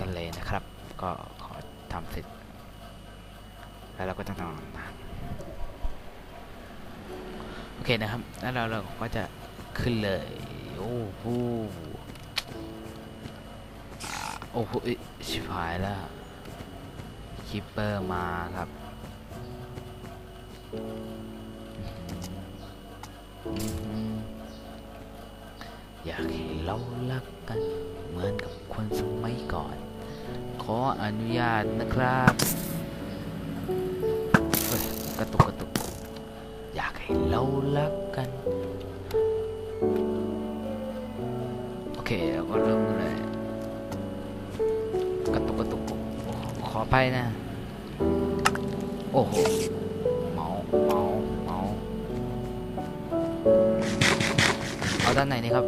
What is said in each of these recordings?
กันเลยนะครับ ก็ขอทำเสร็จ แล้วเราก็จะนอนนะโอเคนะครับ แล้วเราเราก็จะขึ้นเลย โอ้โหโอ้โหอิชิบหายแล้ว คิปเปอร์มาครับอยากให้เรารักกันเหมือนกับคนสมัยก่อน ออนุญาตนะครับเฮ้ยกระตุกกระตุก อยากให้เรารักกัน โอเคแล้วก็เริ่มเลย กระตุกกระตุก ขอไปนะ โอ้โหเมาเมาเมาเอาด้านไหนนี่ครับ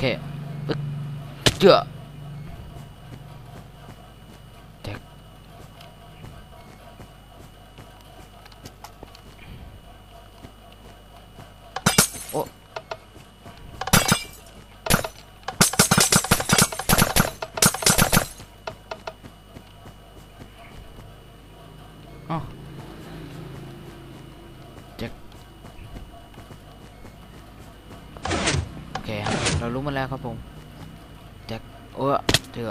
โอเเรารู้มาแล้วครับผมแจ็คโอ้เจอ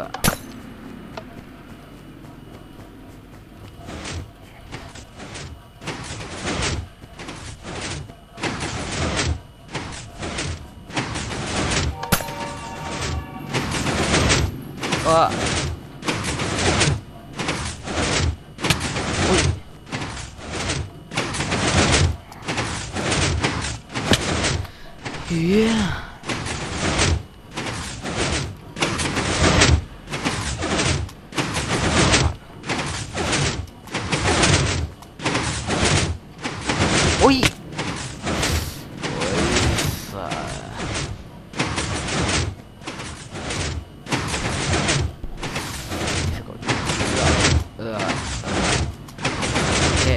เอออุ้ยเฮีย อุ้ยโอ้ยฝ่าสะกดเออโอเค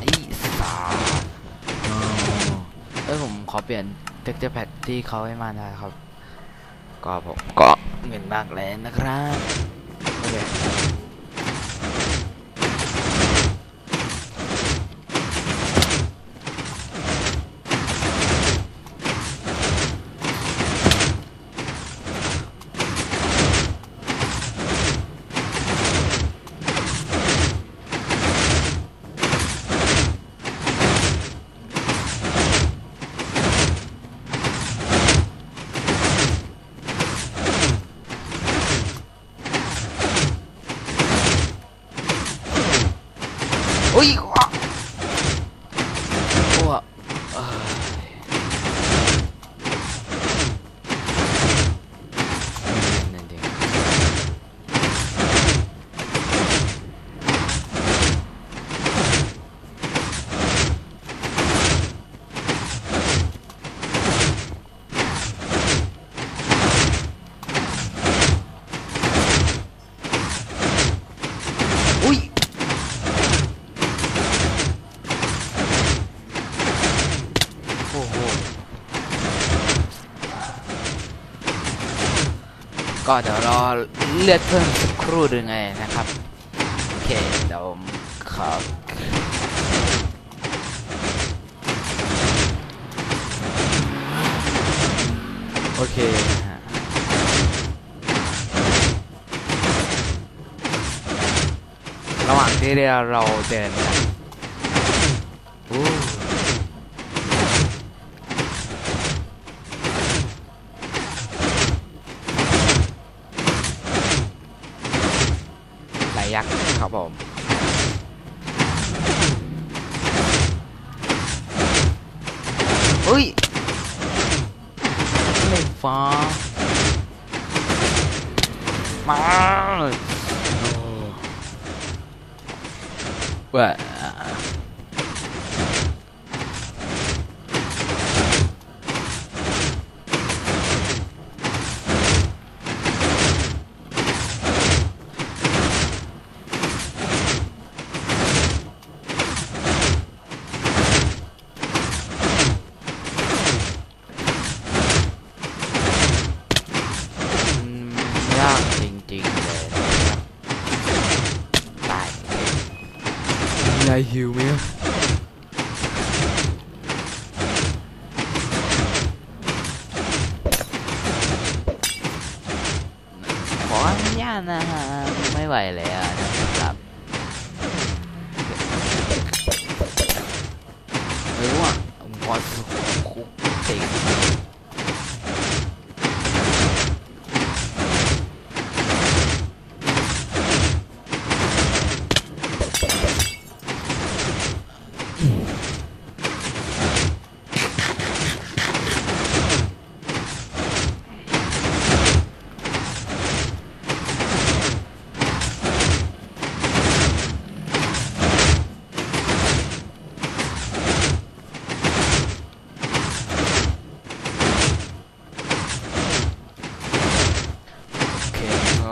ไอ้สาอ๋อเอ้ยผมขอเปลี่ยนเท็กเจอร์แพดที่เขาให้มานะครับ ก็ผมก็เงินมากแล้วนะครับโอเค ก็เดี๋ยวรอเลือดเพิ่มสักครู่หรือไงนะครับ โอเค เดี๋ยวผมขอโอเคนะฮะระหว่างที่เราเดินนอู้ ไหลยักษ์ ครับผมอุ้ยไม่ฟ้า มาเนะฮะไม่ไหวแล้วนะ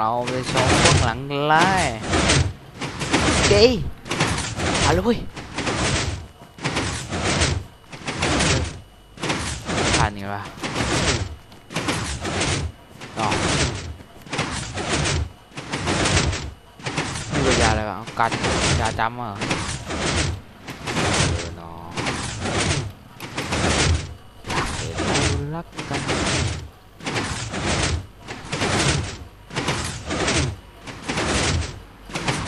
เราไปชมเบื้องหลังกันเลยเก๋มาเลย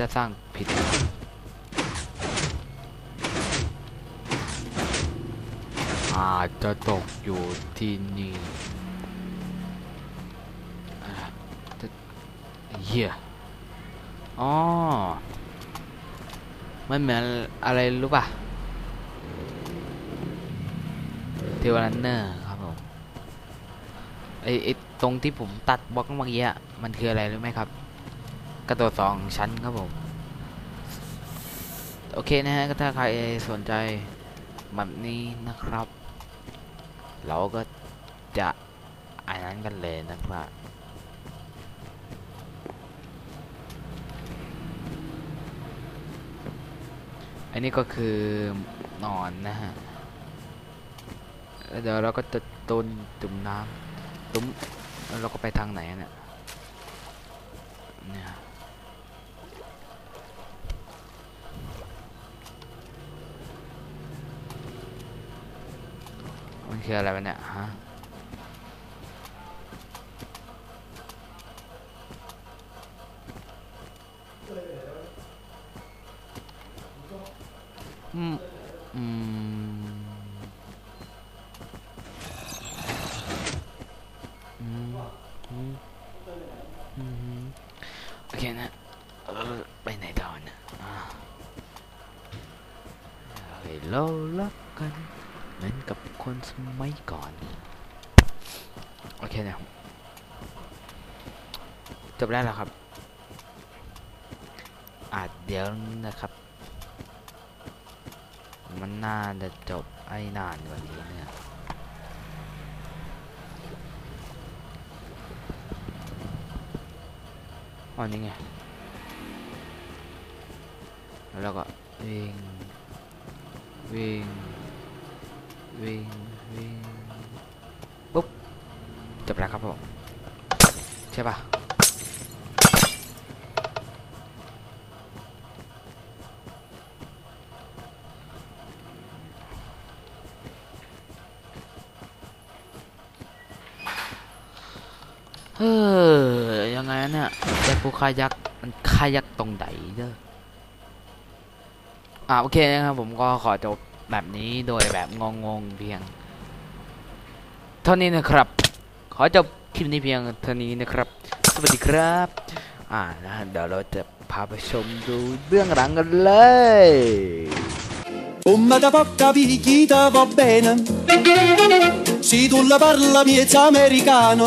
จะสร้างผิด อาจจะตกอยู่ที่นี่เหี้ยอ๋อมันเหมือนอะไรรู้ป่ะเทวรันเนอร์ครับผมไอไอตรงที่ผมตัดบล็อกเมื่อกี้อะมันคืออะไรรู้ไหมครับ กระโดดสองชั้นครับผม โอเคนะฮะก็ถ้าใครสนใจแบบนี้นะครับ เราก็จะอ่านนั้นกันเลยนะครับอันนี้ก็คือนอนนะฮะเดี๋ยวเราก็จะตุนตุ่มน้ำตุ้มแล้วเราก็ไปทางไหนอะเนี่ยเนี่ยมัน คืออะไรวะเนี่ยฮะอืมอืมอืมอืมอืมโอเคนะเออไปไหนต่อนะอ่าให้เรารักกันเหมือนกับ คนสมัยก่อน โอเคเนะจบแล้วเหรอครับ อาจเดี๋ยวนะครับ มันน่าจะจบไอ้นานกว่านี้เนี่ยอ๋อนี่ไง แล้วก็วิ่งวิ่ง วิงวิงปุ๊บจบแล้วครับผมใช่ปะเฮ้ยังไงเนี่ยแต่กูคายักมันคายักตรงไหนเด้ออ่าโอเคนะครับผมก็ขอจบ แบบนี้โดยแบบงงๆเพียง เท่านี้นะครับ ขอจบคลิปนี้เพียงเท่านี้นะครับ สวัสดีครับ อ่านะเดี๋ยวเราจะพาไปชมดูเบื้องหลังกันเลย Come da poca picchita va bene Se tu la parla miezza americano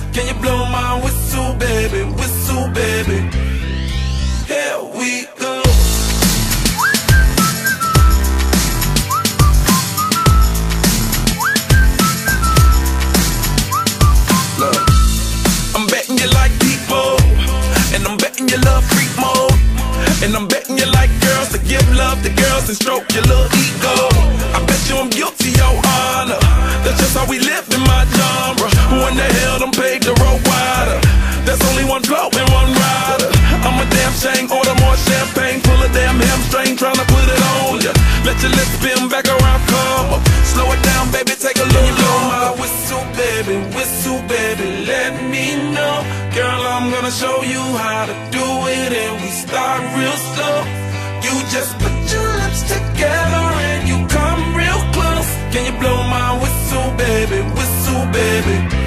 Little ego. I bet you I'm guilty, your honor. That's just how we live in my genre. Who in the hell done paved the road wider? There's only one flow and one rider. I'm a damn shame, order more champagne, pull a damn hamstring, tryna put it on ya. Let your lips spin back around, come up. Slow it down, baby, take a look. Blow my whistle, baby, whistle, baby, let me know. Girl, I'm gonna show you how to do it, and we start real slow. You just put your lips together and you come real close. Can you blow my whistle, baby? Whistle, baby.